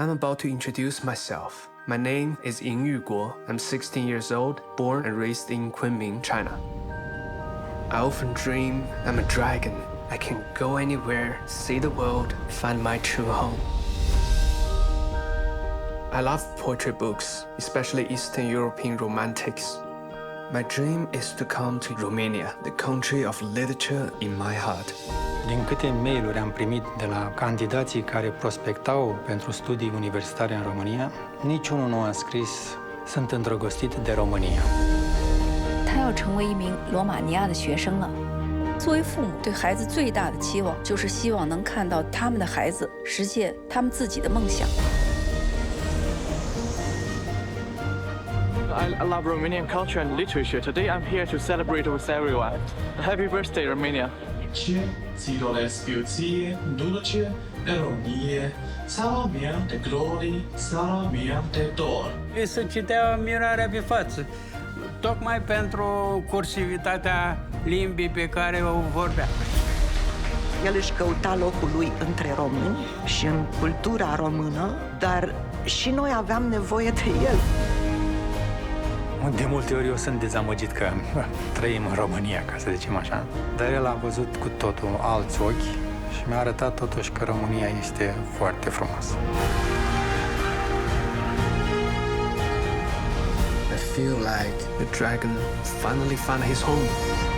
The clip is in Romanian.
I'm about to introduce myself. My name is Ying Yuguo. I'm 16 years old, born and raised in Kunming, China. I often dream I'm a dragon. I can go anywhere, see the world, find my true home. I love poetry books, especially Eastern European romantics. My dream is to come to Romania, the country of literature in my heart. Din câte mail-uri am primit de la candidații care prospectau pentru studii universitare în România, niciunul nu a scris sunt îndrăgostit de România. 他要成为一名罗马尼亚的学生了。作为父母，对孩子最大的期望就是希望能看到他们的孩子实现他们自己的梦想。I I love Romanian culture and literature. Today I'm here to celebrate with everyone. Happy birthday, Romania! Ce ți doresc eu ție, dulce de Românie, țara mea de glorii, țara mea de dor. Îi se citea mirarea pe față, tocmai pentru cursivitatea limbii pe care o vorbea. El își căuta locul lui între români și în cultura română, dar și noi aveam nevoie de el. De multe ori eu sunt dezamăgit că trăim în România, ca să zicem așa. Dar el a văzut cu totul alți ochi și mi-a arătat totuși că România este foarte frumoasă. I feel like the dragon finally found his home.